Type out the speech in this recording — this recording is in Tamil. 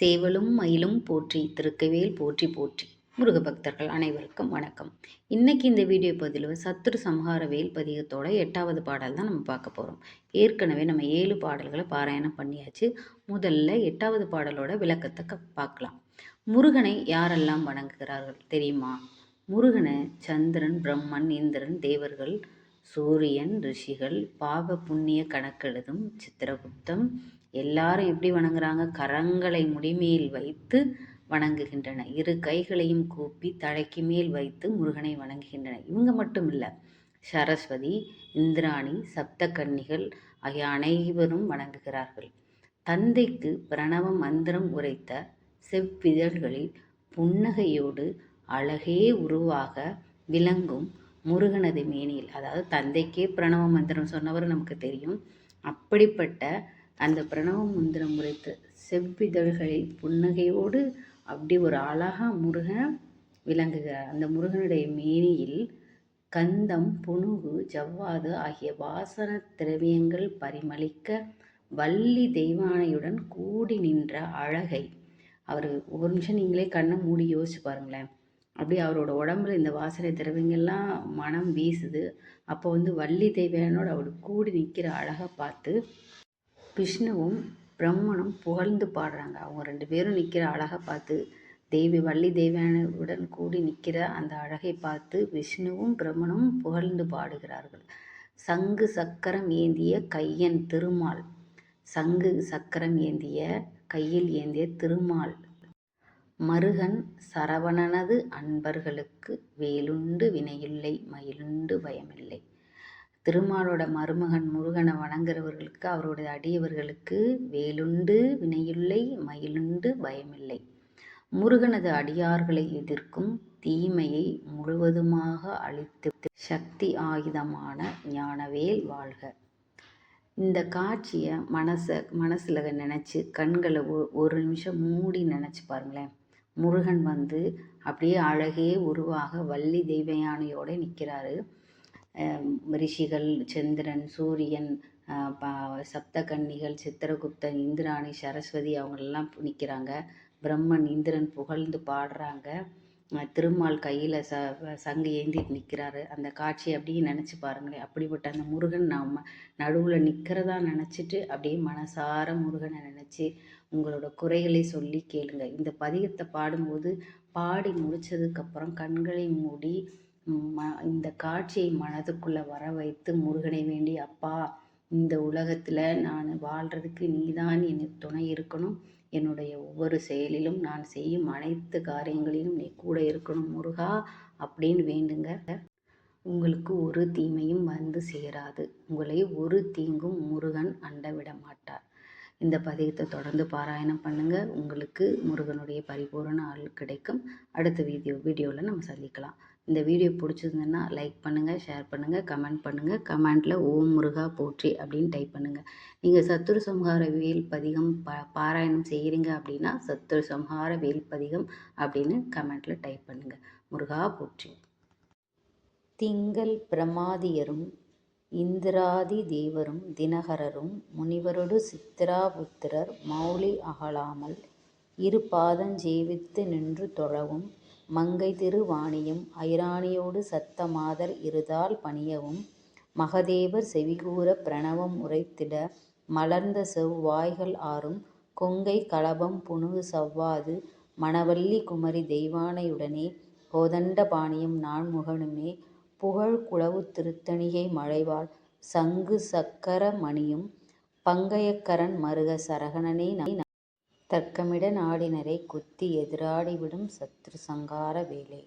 சேவலும் மயிலும் போற்றி திருக்கைவேல் போற்றி போற்றி. முருக பக்தர்கள் அனைவருக்கும் வணக்கம். இன்னைக்கு இந்த வீடியோ பதிவில் சத்துரு சம்ஹார வேல் பதிகத்தோட எட்டாவது பாடல் தான் நம்ம பார்க்க போகிறோம் ஏற்கனவே நம்ம ஏழு பாடல்களை பாராயணம் பண்ணியாச்சு. முதல்ல எட்டாவது பாடலோட விளக்கத்தை க- பார்க்கலாம். முருகனை யாரெல்லாம் வணங்குகிறார்கள் தெரியுமா? முருகனை சந்திரன் பிரம்மன் இந்திரன் தேவர்கள் சூரியன் ரிஷிகள் பாவ புண்ணிய கணக்கெழுதும் சித்திரகுப்தம் எல்லாரும் எப்படி வணங்குறாங்க? கரங்களை முடிமேல் வைத்து வணங்குகின்றன. இரு கைகளையும் கூப்பி தலைக்கு மேல் வைத்து முருகனை வணங்குகின்றன. இவங்க மட்டும் இல்லை சரஸ்வதி இந்திராணி சப்தகன்னிகள் ஆகிய அனைவரும் வணங்குகிறார்கள். தந்தைக்கு பிரணவ மந்திரம் உரைத்த செவ்விதழ்களில் புன்னகையோடு அழகே உருவாக விளங்கும் முருகனது மேனியில் அதாவது தந்தைக்கே பிரணவ மந்திரம் சொன்னவர் நமக்கு தெரியும். அப்படிப்பட்ட அந்த பிரணவ முந்திரம் முறைத்து செவ்விதழ்களை புன்னகையோடு அப்படி ஒரு அழகா முருகன் விளங்குகிறார். அந்த முருகனுடைய மேனியில் கந்தம் புனுகு ஜவ்வாது ஆகிய வாசன திரவியங்கள் பரிமளிக்க வள்ளி தெய்வானையுடன் கூடி நின்ற அழகை அவர் ஒரு நிமிஷம் நீங்களே கண்ணை மூடி யோசிச்சு பாருங்களேன். அப்படியே அவரோட உடம்புல இந்த வாசனை திரவியங்கள்லாம் மனம் வீசுது. அப்போ வந்து வள்ளி தெய்வானோட அவர் கூடி நிற்கிற அழகை பார்த்து விஷ்ணுவும் பிரம்மனும் புகழ்ந்து பாடுறாங்க. அவங்க ரெண்டு பேரும் நிற்கிற அழகை பார்த்து தேவி வள்ளி தேவியானுடன் கூடி நிற்கிற அந்த அழகை பார்த்து விஷ்ணுவும் பிரம்மனும் புகழ்ந்து பாடுகிறார்கள். சங்கு சக்கரம் ஏந்திய கையன் திருமால். சங்கு சக்கரம் ஏந்திய கையில் ஏந்திய திருமால். மருகன் சரவணனது அன்பர்களுக்கு வேலுண்டு வினையில்லை மயிலுண்டு பயமில்லை. திருமாலோட மருமகன் முருகனை வணங்குறவர்களுக்கு அவருடைய அடியவர்களுக்கு வேலுண்டு வினையில்லை மயிலுண்டு பயமில்லை. முருகனது அடியார்களை எதிர்க்கும் தீமையை முழுவதுமாக அழித்து சக்தி ஆயுதமான ஞானவேல் வாழ்க. இந்த காட்சியை மனசை மனசில் நினச்சி கண்களை ஒ- ஒரு நிமிஷம் மூடி நினச்சி பாருங்களேன். முருகன் வந்து அப்படியே அழகே உருவாக வள்ளி தெய்வயானையோடு நிற்கிறாரு ரிஷிகள் சந்திரன் சூரியன் பா சப்தகன்னிகள் சித்திரகுப்தன் இந்திராணி சரஸ்வதி அவங்களெல்லாம் நிற்கிறாங்க பிரம்மன் இந்திரன் புகழ்ந்து பாடுறாங்க. திருமால் கையில் ச சங்கு ஏந்தி நிற்கிறாரு அந்த காட்சியை அப்படியே நினச்சி பாருங்களேன். அப்படிப்பட்ட அந்த முருகன் நாம் நடுவில் நிற்கிறதா நினச்சிட்டு அப்படியே மனசார முருகனை நினச்சி உங்களோட குறைகளை சொல்லி கேளுங்க. இந்த பதிகத்தை பாடும்போது பாடி முடித்ததுக்கப்புறம் கண்களை மூடி ம- இந்த காட்சியை மனதுக்குள்ளே வர வைத்து முருகனை வேண்டி அப்பா இந்த உலகத்தில் நான் வாழ்கிறதுக்கு நீதான் எனக்கு துணை இருக்கணும். என்னுடைய ஒவ்வொரு செயலிலும் நான் செய்யும் அனைத்து காரியங்களிலும் நீ கூட இருக்கணும் முருகா அப்படின்னு வேண்டுங்க. உங்களுக்கு ஒரு தீமையும் வந்து சேராது. உங்களை ஒரு தீங்கும் முருகன் அண்ட விட மாட்டார் இந்த பதிகத்தை தொடர்ந்து பாராயணம் பண்ணுங்க. உங்களுக்கு முருகனுடைய பரிபூரண ஆள் கிடைக்கும். அடுத்த வீடியோ வீடியோவில் நம்ம சந்திக்கலாம். இந்த வீடியோ பிடிச்சிருந்ததுன்னா லைக் பண்ணுங்கள் ஷேர் பண்ணுங்கள் கமெண்ட் பண்ணுங்கள் கமெண்ட்டில் ஓம் முருகா போற்றி அப்படின்னு டைப் பண்ணுங்கள் நீங்கள் சத்துரு சம்ஹார வேல் பதிகம் ப பாராயணம் செய்கிறீங்க அப்படின்னா சத்துரு சம்ஹார வேல் பதிகம் அப்படின்னு கமெண்ட்டில் டைப் பண்ணுங்கள் முருகா போற்றி. திங்கள் பிரமாதியரும் இந்திராதி தேவரும் தினகரரும் முனிவரொடு சித்திராபுத்திரர் மௌலி அகலாமல் இரு பாதஞ்சேவித்து நின்று தொழவும் மங்கை திருவாணியும் ஐராணியோடு சத்தமாதர் இருதால் பணியவும் மகதேவர் செவிகூர பிரணவம் உரைத்திட மலர்ந்த செவ்வாய்கள் ஆறும் கொங்கை களபம் புனுகு சவ்வாது மணவல்லி குமரி தெய்வானையுடனே கோதண்ட பாணியும் நான்முகனுமே புகழ் குளவு திருத்தணிகை மழைவாள் சங்கு சக்கர மணியும் பங்கயக்கரன் மருக சரகணனே தர்க்கமிட நாடினரை குத்தி எதிராடிவிடும் சத்ரு சங்கார வேலை.